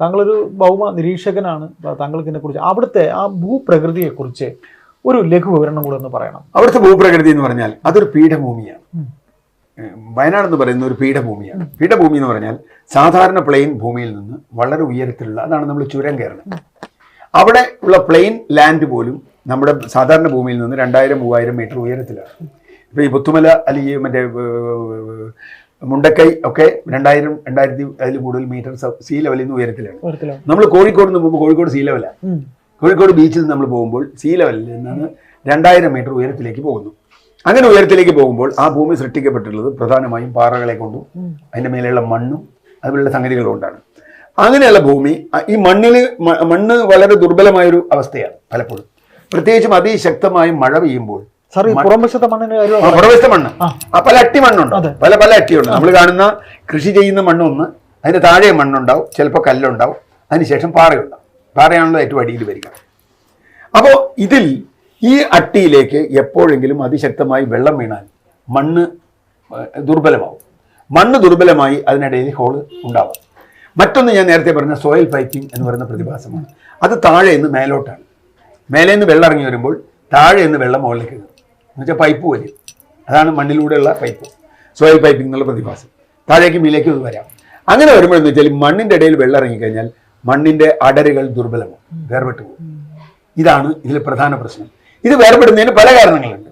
താങ്കളൊരു ഭൗമ നിരീക്ഷകനാണ് താങ്കൾക്ക് ഇതിനെക്കുറിച്ച് അവിടുത്തെ ആ ഭൂപ്രകൃതിയെക്കുറിച്ച് ഒരു ലഘു വിവരണം കൂടെ ഒന്ന് പറയണം. അവിടുത്തെ ഭൂപ്രകൃതി എന്ന് പറഞ്ഞാൽ അതൊരു പീഠഭൂമിയാണ്. വയനാട് എന്ന് പറയുന്ന ഒരു പീഠഭൂമിയാണ്. പീഠഭൂമി എന്ന് പറഞ്ഞാൽ സാധാരണ പ്ലെയിൻ ഭൂമിയിൽ നിന്ന് വളരെ ഉയരത്തിലുള്ള അതാണ് നമ്മൾ ചുരം കയറുന്നത്. അവിടെ ഉള്ള പ്ലെയിൻ ലാൻഡ് പോലും നമ്മുടെ സാധാരണ ഭൂമിയിൽ നിന്ന് രണ്ടായിരം മൂവായിരം മീറ്റർ ഉയരത്തിലാണ്. ഇപ്പോൾ ഈ പുത്തുമല അല്ലെങ്കിൽ മറ്റേ മുണ്ടക്കൈ ഒക്കെ രണ്ടായിരം രണ്ടായിരത്തി അതിൽ കൂടുതൽ മീറ്റർ സീ ലെവലിൽ നിന്ന് ഉയരത്തിലാണ്. നമ്മൾ കോഴിക്കോട് നിന്ന് പോകുമ്പോൾ കോഴിക്കോട് സീ ലെവലാണ് കോഴിക്കോട് ബീച്ചിൽ നിന്ന് നമ്മൾ പോകുമ്പോൾ സീ ലെവലിൽ നിന്നാണ് രണ്ടായിരം മീറ്റർ ഉയരത്തിലേക്ക് പോകുന്നു. അങ്ങനെ ഉയരത്തിലേക്ക് പോകുമ്പോൾ ആ ഭൂമി സൃഷ്ടിക്കപ്പെട്ടിട്ടുള്ളത് പ്രധാനമായും പാറകളെ കൊണ്ടും. അതിന്റെ മേലെയുള്ള മണ്ണും അതുപോലുള്ള സംഗതികൾ കൊണ്ടാണ്. അങ്ങനെയുള്ള ഭൂമി ഈ മണ്ണിൽ മണ്ണ് വളരെ ദുർബലമായൊരു അവസ്ഥയാണ് പലപ്പോഴും. പ്രത്യേകിച്ചും അതിശക്തമായ മഴ പെയ്യുമ്പോൾ സാർ പുറംവശത്തെ മണ്ണിന് കാര്യം പുറവശത്തെ മണ്ണ്. പല അട്ടി മണ്ണുണ്ട്. പല പല അട്ടിയുണ്ട്. നമ്മൾ കാണുന്ന കൃഷി ചെയ്യുന്ന മണ്ണൊന്ന് അതിന്റെ താഴെ മണ്ണുണ്ടാവും. ചിലപ്പോൾ കല്ലുണ്ടാവും. അതിനുശേഷം പാറയുണ്ടാവും. പാറയാണല്ലോ ഏറ്റവും അടിയിൽ വരിക. അപ്പോൾ ഇതിൽ ഈ അട്ടിയിലേക്ക് എപ്പോഴെങ്കിലും അതിശക്തമായി വെള്ളം വീണാൽ മണ്ണ് ദുർബലമാവും. മണ്ണ് ദുർബലമായി അതിനിടയിൽ ഹോൾ ഉണ്ടാവും. മറ്റൊന്ന് ഞാൻ നേരത്തെ പറഞ്ഞ സോയിൽ പൈപ്പിംഗ് എന്ന് പറയുന്ന പ്രതിഭാസമാണ്. അത് താഴെ നിന്ന് മേലോട്ടാണ്. മേലെ നിന്ന് വെള്ളം ഇറങ്ങി വരുമ്പോൾ താഴെ നിന്ന് വെള്ളം മുകളിലേക്ക് കയറും എന്ന് വെച്ചാൽ പൈപ്പ് വലിയ അതാണ് മണ്ണിലൂടെയുള്ള പൈപ്പ്. സോയിൽ പൈപ്പിംഗ് എന്നുള്ള പ്രതിഭാസം. താഴേക്ക് മീലേക്ക് ഇത് വരാം. അങ്ങനെ വരുമ്പോഴെന്ന് വെച്ചാൽ മണ്ണിന്റെ ഇടയിൽ വെള്ളം ഇറങ്ങിക്കഴിഞ്ഞാൽ മണ്ണിന്റെ അടരുകൾ ദുർബലമാവും. വേർപെട്ടു പോകും. ഇതാണ് ഇതിൽ പ്രധാന പ്രശ്നം. ഇത് വേർപെടുന്നതിന് പല കാരണങ്ങളുണ്ട്.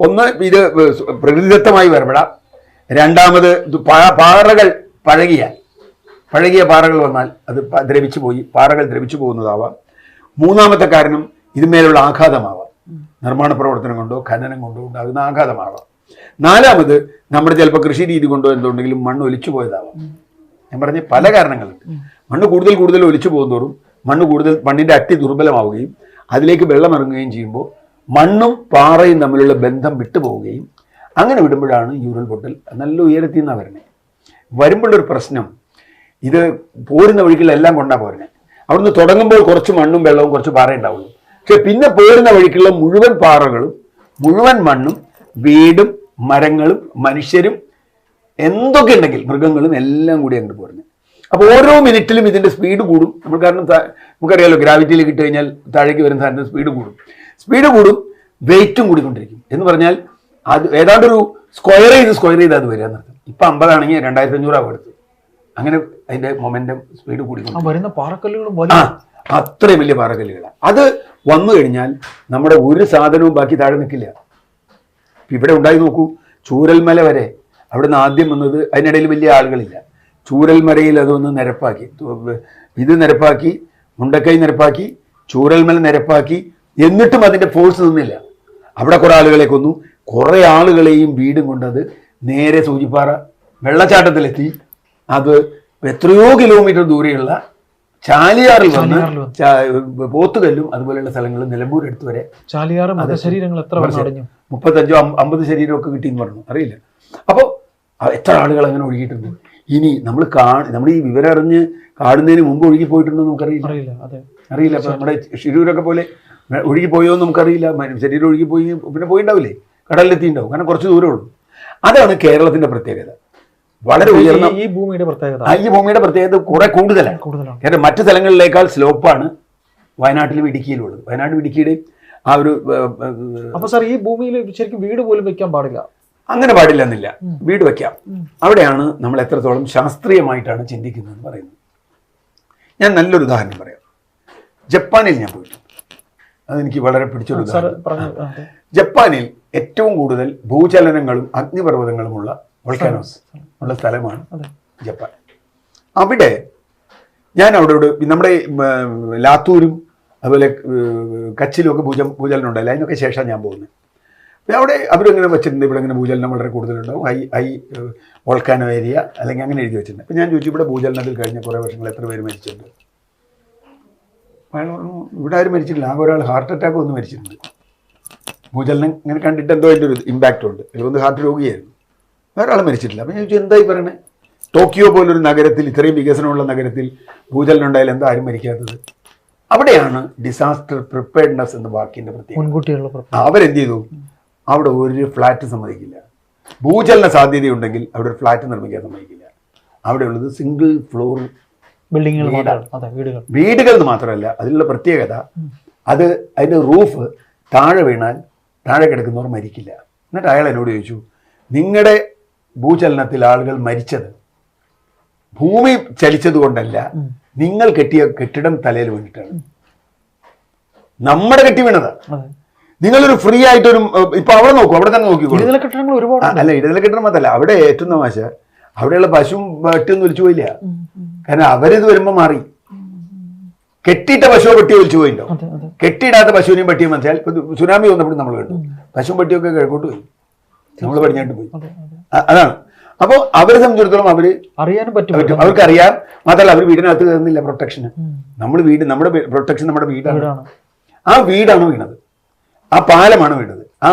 ഒന്ന് ഇത് പ്രകൃതിദത്തമായി വേർപെടാം. രണ്ടാമത് പാറകൾ പഴകിയാൽ പഴകിയ പാറകൾ വന്നാൽ അത് ദ്രവിച്ചു പോയി പാറകൾ ദ്രവിച്ചു പോകുന്നതാവാം. മൂന്നാമത്തെ കാരണം ഇതിന്മേലുള്ള ആഘാതമാവാം. നിർമ്മാണ പ്രവർത്തനം കൊണ്ടോ ഖനനം കൊണ്ടോ ഉണ്ടാകുന്ന ആഘാതമാവാം. നാലാമത് നമ്മുടെ ചിലപ്പോൾ കൃഷി രീതി കൊണ്ടോ എന്തുണ്ടെങ്കിലും മണ്ണ് ഒലിച്ചു പോയതാവാം. ഞാൻ പറഞ്ഞ പല കാരണങ്ങളുണ്ട്. മണ്ണ് കൂടുതൽ കൂടുതൽ ഒലിച്ചു പോകുന്നതോറും മണ്ണ് കൂടുതൽ മണ്ണിന്റെ അട്ടി ദുർബലമാവുകയും അതിലേക്ക് വെള്ളം ഇറങ്ങുകയും ചെയ്യുമ്പോൾ മണ്ണും പാറയും തമ്മിലുള്ള ബന്ധം വിട്ടുപോവുകയും അങ്ങനെ വിടുമ്പോഴാണ് യൂറൽ ഉരുൾപൊട്ടൽ നല്ല ഉയരത്തിൽ നിന്നാണ് വരുന്നത് വരുമ്പോഴൊരു പ്രശ്നം ഇത് പോരുന്ന വഴിക്കുള്ള കൊണ്ടാണ് കൊണ്ടാ പോരുന്നത് അവിടുന്ന് തുടങ്ങുമ്പോൾ കുറച്ച് മണ്ണും വെള്ളവും കുറച്ച് പാറ ഉണ്ടാവുള്ളൂ. പക്ഷെ പിന്നെ പോരുന്ന വഴിക്കുള്ള മുഴുവൻ പാറകളും മുഴുവൻ മണ്ണും വീടും മരങ്ങളും മനുഷ്യരും എന്തൊക്കെ ഉണ്ടെങ്കിൽ മൃഗങ്ങളും എല്ലാം കൂടി അങ്ങോട്ട് പോരുന്നത് അപ്പോൾ ഓരോ മിനിറ്റിലും ഇതിന്റെ സ്പീഡ് കൂടും. നമ്മൾ കാരണം നമുക്കറിയാലോ ഗ്രാവിറ്റിയിൽ ഇട്ട് കഴിഞ്ഞാൽ താഴേക്ക് വരുന്ന സാധനത്തിന് സ്പീഡ് കൂടും. സ്പീഡ് കൂടും വെയിറ്റും കൂടിക്കൊണ്ടിരിക്കും. എന്ന് പറഞ്ഞാൽ അത് ഏതാണ്ട് ഒരു സ്ക്വയർ ചെയ്ത് സ്ക്വയർ ചെയ്ത് അത് വരിക എന്നർത്ഥം. ഇപ്പം അമ്പതാണെങ്കിൽ രണ്ടായിരത്തി അഞ്ഞൂറാവും എടുത്ത് അങ്ങനെ അതിന്റെ മൊമെന്റം സ്പീഡ് കൂടി വരുന്ന പാറക്കല്ലുകളും അത്രയും വലിയ പാറക്കല്ലുകളാണ് അത് വന്നു കഴിഞ്ഞാൽ നമ്മുടെ ഒരു സാധനവും ബാക്കി താഴെ നിൽക്കില്ല. ഇവിടെ ഉണ്ടായി നോക്കൂ ചൂരൽമല വരെ. അവിടുന്ന് ആദ്യം വന്നത് അതിനിടയിൽ വലിയ ആളുകളില്ല. ചൂരൽമലയിൽ അതൊന്ന് നിരപ്പാക്കി ഇത് നിരപ്പാക്കി മുണ്ടക്കൈ നിരപ്പാക്കി ചൂരൽമല നിരപ്പാക്കി എന്നിട്ടും അതിന്റെ ഫോഴ്സ് നിന്നില്ല. അവിടെ കുറെ ആളുകളെ കൊന്നു. കുറെ ആളുകളെയും വീടും കൊണ്ടത് നേരെ സൂചിപ്പാറ വെള്ളച്ചാട്ടത്തിലെത്തി. അത് എത്രയോ കിലോമീറ്റർ ദൂരെയുള്ള ചാലിയാറിൽ വന്ന് പോത്തുകല്ലും അതുപോലെയുള്ള സ്ഥലങ്ങളും നിലമ്പൂർ അടുത്ത് വരെ ചാലിയാറ് മൃതശരീരങ്ങൾ എത്ര മുപ്പത്തഞ്ചോ അമ്പത് ശരീരമൊക്കെ കിട്ടിയെന്ന് പറഞ്ഞു. അറിയില്ല. അപ്പോൾ എത്ര ആളുകൾ അങ്ങനെ ഒഴുകിയിട്ടുണ്ട്? ഇനി നമ്മൾ കാണ നമ്മൾ ഈ വിവരം അറിഞ്ഞ് കാണുന്നതിന് മുമ്പ് ഒഴുകി പോയിട്ടുണ്ടോ നമുക്കറിയില്ല. അറിയില്ല അറിയില്ല. അപ്പൊ നമ്മുടെ ശിരൂരൊക്കെ പോലെ ഒഴുകി പോയോ എന്ന് നമുക്കറിയില്ല. ശരീരം ഒഴുകി പോയി പിന്നെ പോയിണ്ടാവില്ലേ? കടലിലെത്തിണ്ടാവും കാരണം കുറച്ച് ദൂരമേ ഉള്ളൂ. അതാണ് കേരളത്തിന്റെ പ്രത്യേകത. വളരെ ഉയർന്ന ഈ- ഭൂമിയുടെ പ്രത്യേകത. ഈ ഭൂമിയുടെ പ്രത്യേകത കുറെ കൂടുതലാണ്. കൂടുതലാണ്. കാരണം മറ്റ് സ്ഥലങ്ങളിലേക്കാൾ സ്ലോപ്പാണ് വയനാട്ടിലും ഇടുക്കിയിലുള്ളത്. വയനാട് ഇടുക്കിയുടെ ആ ഒരു അപ്പൊ സാർ ഈ ഭൂമിയിൽ ശരിക്കും വീട് പോലും വെക്കാൻ പാടില്ല? അങ്ങനെ പാടില്ലെന്നില്ല. വീട് വെക്കാം. അവിടെയാണ് നമ്മൾ എത്രത്തോളം ശാസ്ത്രീയമായിട്ടാണ് ചിന്തിക്കുന്നതെന്ന് പറയുന്നത്. ഞാൻ നല്ലൊരു ഉദാഹരണം പറയാം. ജപ്പാനിൽ ഞാൻ പോയിട്ടുണ്ട്. അതെനിക്ക് വളരെ പിടിച്ചൊരു. ജപ്പാനിൽ ഏറ്റവും കൂടുതൽ ഭൂചലനങ്ങളും അഗ്നിപർവതങ്ങളുമുള്ള വോൾക്കാനോസ്. ഉള്ള സ്ഥലമാണ് അതെ. ജപ്പാൻ. അവിടെ ഞാൻ അവിടെ നമ്മുടെ ലാത്തൂരും അതുപോലെ കച്ചിലും ഒക്കെ പൂജ ഭൂചലനം ഉണ്ടല്ലോ അതിനൊക്കെ ശേഷം ഞാൻ പോകുന്നത്. അപ്പോൾ അവിടെ അവരിങ്ങനെ വെച്ചിട്ടുണ്ട്. ഇവിടെ ഇങ്ങനെ ഭൂചലനം വളരെ കൂടുതലുണ്ടാവും. ഹൈ ഹൈ വോൾക്കാനോ ഏരിയ അല്ലെങ്കിൽ അങ്ങനെ എഴുതി വെച്ചിട്ടുണ്ട്. അപ്പോൾ ഞാൻ ചോദിച്ചു ഇവിടെ ഭൂചലനത്തിൽ കഴിഞ്ഞ കുറേ വർഷങ്ങൾ എത്ര പേര് മരിച്ചിട്ടുണ്ട്? അയാൾ പറഞ്ഞു ഇവിടെ ആരും മരിച്ചിട്ടില്ല. ആകെ ഒരാൾ ഹാർട്ട് അറ്റാക്ക് ഒന്ന് മരിച്ചിട്ടുണ്ട്. ഭൂചലനം ഇങ്ങനെ കണ്ടിട്ട് എന്തോ അതിന്റെ ഒരു ഇമ്പാക്റ്റ് ഉണ്ട്. അതിലൊന്ന് ഹാർട്ട് രോഗിയായിരുന്നു. വേറെ ആൾ മരിച്ചിട്ടില്ല. അപ്പം ഞാൻ ചോദിച്ചു എന്തായി പറയണേ? ടോക്കിയോ പോലൊരു നഗരത്തിൽ ഇത്രയും വികസനമുള്ള നഗരത്തിൽ ഭൂചലനം ഉണ്ടായാൽ എന്താ ആരും മരിക്കാത്തത്? അവിടെയാണ് ഡിസാസ്റ്റർ പ്രിപ്പയർഡ്നെസ് എന്ന വാക്കിന്റെ പ്രത്യേകത. അവരെന്ത് ചെയ്തു? അവിടെ ഒരു ഫ്ലാറ്റ് സമ്മതിക്കില്ല. ഭൂചലന സാധ്യതയുണ്ടെങ്കിൽ അവിടെ ഒരു ഫ്ലാറ്റ് നിർമ്മിക്കാൻ സമ്മതിക്കില്ല. അവിടെ ഉള്ളത് സിംഗിൾ ഫ്ലോർ ബിൽഡിങ്ങുകൾ. അതെ വീടുകൾ. വീടുകൾ എന്ന് മാത്രമല്ല അതിലുള്ള പ്രത്യേകത അത് അതിന്റെ റൂഫ് താഴെ വീണാൽ താഴെ കിടക്കുന്നവർ മരിക്കില്ല. എന്നിട്ട് അയാൾ എന്നോട് ചോദിച്ചു നിങ്ങളുടെ ഭൂചലനത്തിൽ ആളുകൾ മരിച്ചത്. ഭൂമി ചലിച്ചത് കൊണ്ടല്ല നിങ്ങൾ കെട്ടിയ കെട്ടിടം തലയിൽ വീണിട്ടാണ്. നമ്മുടെ കെട്ടി വീണതാ. നിങ്ങളൊരു ഫ്രീ ആയിട്ടൊരു ഒരു ഇപ്പൊ അവിടെ നോക്കൂ അവിടെ തന്നെ നോക്കി കെട്ടിടങ്ങൾ ഒരുപാട് അല്ല ഇടനില കെട്ടിടം മാത്രമല്ല അവിടെ ഏറ്റവും തമാശ അവിടെയുള്ള പശുവും വെട്ടിയൊന്നും ഒലിച്ചു പോയില്ല. കാരണം അവരിത് വരുമ്പോ മാറി. കെട്ടിയിട്ട പശുവോ പെട്ടിയോ ഒലിച്ചു പോയിട്ടോ? കെട്ടിയിടാത്ത പശുവിനെയും പട്ടിയും മനസ്സിലാൽ സുനാമി വന്നപ്പോഴും നമ്മൾ കണ്ടു പശുവും പട്ടിയൊക്കെ കിഴക്കോട്ട് പോയി. നമ്മൾ പടിഞ്ഞാട്ട് പോയി. അതാണ്. അപ്പോൾ അവരെ സംബന്ധിച്ചിടത്തോളം അവർ അറിയാനും പറ്റും. അവർക്ക് അറിയാൻ മാത്രമല്ല അവർ വീടിനകത്ത് കയറുന്നില്ല പ്രൊട്ടക്ഷന്. നമ്മൾ വീട് നമ്മുടെ പ്രൊട്ടക്ഷൻ നമ്മുടെ വീടാണ്. ആ വീടാണ് വീണത്? ആ പാലമാണ് വീണത്? ആ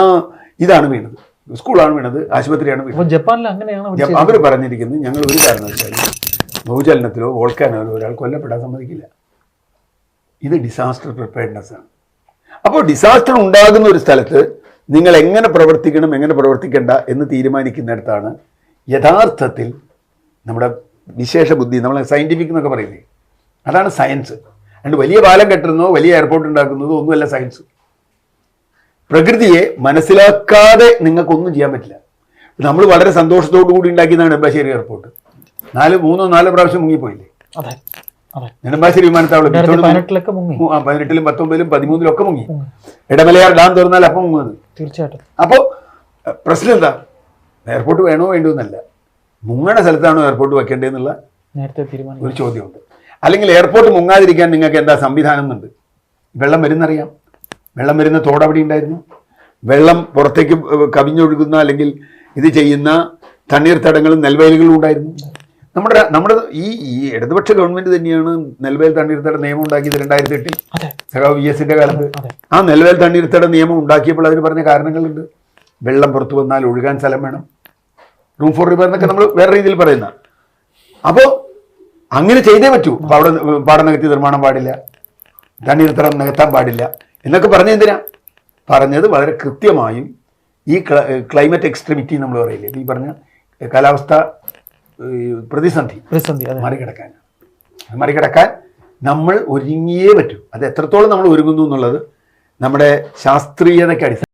ഇതാണ് വീണത്. സ്കൂളാണ് വീണത് ആശുപത്രിയാണ് വീണത്. ജപ്പാനിൽ അങ്ങനെയാണ് അവർ. പറഞ്ഞിരിക്കുന്നത് ഞങ്ങൾ ഒരു കാരണവശാലും ഭൂചലനത്തിലോ വോൾക്കാനോ ഒരാൾ കൊല്ലപ്പെടാൻ സമ്മതിക്കില്ല. ഇത് ഡിസാസ്റ്റർ പ്രിപ്പയർനെസ് ആണ്. അപ്പോൾ ഡിസാസ്റ്റർ ഉണ്ടാകുന്ന ഒരു സ്ഥലത്ത് നിങ്ങൾ എങ്ങനെ പ്രവർത്തിക്കണം എങ്ങനെ പ്രവർത്തിക്കേണ്ട എന്ന് തീരുമാനിക്കുന്നിടത്താണ് യഥാർത്ഥത്തിൽ നമ്മുടെ വിശേഷ ബുദ്ധി നമ്മൾ സയന്റിഫിക് എന്നൊക്കെ പറയുന്നത് അതാണ് സയൻസ് അതുകൊണ്ട് വലിയ പാലം കെട്ടുന്നതോ വലിയ എയർപോർട്ട് ഉണ്ടാക്കുന്നതോ ഒന്നുമല്ല സയൻസ് പ്രകൃതിയെ മനസ്സിലാക്കാതെ നിങ്ങൾക്കൊന്നും ചെയ്യാൻ പറ്റില്ല. നമ്മൾ വളരെ സന്തോഷത്തോടു കൂടി ഉണ്ടാക്കിയതാണ് നെടുമ്പാശ്ശേരി എയർപോർട്ട് നാല് മൂന്നോ നാലോ പ്രാവശ്യം മുങ്ങിപ്പോയില്ലേ? അതെ. നെടുമ്പാശ്ശേരി വിമാനത്താവളം പതിനെട്ടിലും പത്തൊമ്പതിലും പതിമൂന്നിലും ഒക്കെ മുങ്ങി ഇടമലയാർ ഡാം തുറന്നാൽ അപ്പം മുങ്ങുന്നത്. തീർച്ചയായിട്ടും. അപ്പോൾ പ്രശ്നം എന്താ? എയർപോർട്ട് വേണോ വേണ്ടോ എന്നല്ല. മുങ്ങണ സ്ഥലത്താണോ എയർപോർട്ട് വെക്കേണ്ടതെന്നുള്ള നേരത്തെ തീരുമാനം ഒരു ചോദ്യമുണ്ട്. അല്ലെങ്കിൽ എയർപോർട്ട് മുങ്ങാതിരിക്കാൻ നിങ്ങൾക്ക് എന്താ സംവിധാനം എന്നുണ്ട്? വെള്ളം വരുന്നറിയാം. വെള്ളം വരുന്ന തോട് അവിടെ ഉണ്ടായിരുന്നു. വെള്ളം പുറത്തേക്ക് കവിഞ്ഞൊഴുകുന്ന അല്ലെങ്കിൽ ഇത് ചെയ്യുന്ന തണ്ണീർത്തടങ്ങളും നെൽവയലുകളും ഉണ്ടായിരുന്നു. നമ്മുടെ നമ്മുടെ ഈ ഈ ഇടതുപക്ഷ ഗവൺമെന്റ് തന്നെയാണ് നെൽവേൽ തണ്ണീർത്തട നിയമം ഉണ്ടാക്കിയത് രണ്ടായിരത്തി എട്ടിൽ സഖാവ് വി എസിന്റെ കാലത്ത്. ആ നെൽവേൽ തണ്ണീർത്തട നിയമം ഉണ്ടാക്കിയപ്പോൾ അതിന് പറഞ്ഞ കാരണങ്ങളുണ്ട്. വെള്ളം പുറത്തു വന്നാൽ ഒഴുകാൻ സ്ഥലം വേണം. റൂം ഫോർ റിവർ എന്നൊക്കെ നമ്മൾ വേറെ രീതിയിൽ പറയുന്ന. അപ്പോൾ അങ്ങനെ ചെയ്തേ പറ്റൂ. അപ്പോൾ അവിടെ പാടം നികത്തി നിർമ്മാണം പാടില്ല. തണ്ണീർത്തടം നികത്താൻ പാടില്ല. എന്നൊക്കെ പറഞ്ഞ എന്തിനാ? പറഞ്ഞത് വളരെ കൃത്യമായും ഈ ക്ലൈമറ്റ് എക്സ്ട്രീമിറ്റി നമ്മൾ പറയില്ലേ? ഈ പറഞ്ഞ കാലാവസ്ഥ പ്രതിസന്ധി പ്രതിസന്ധി അതെ. മറികടക്കാൻ. അത് മറികടക്കാൻ നമ്മൾ ഒരുങ്ങിയേ പറ്റൂ. അത് എത്രത്തോളം നമ്മൾ ഒരുങ്ങുന്നു എന്നുള്ളത് നമ്മുടെ ശാസ്ത്രീയതയ്ക്ക് അടിസ്ഥാനം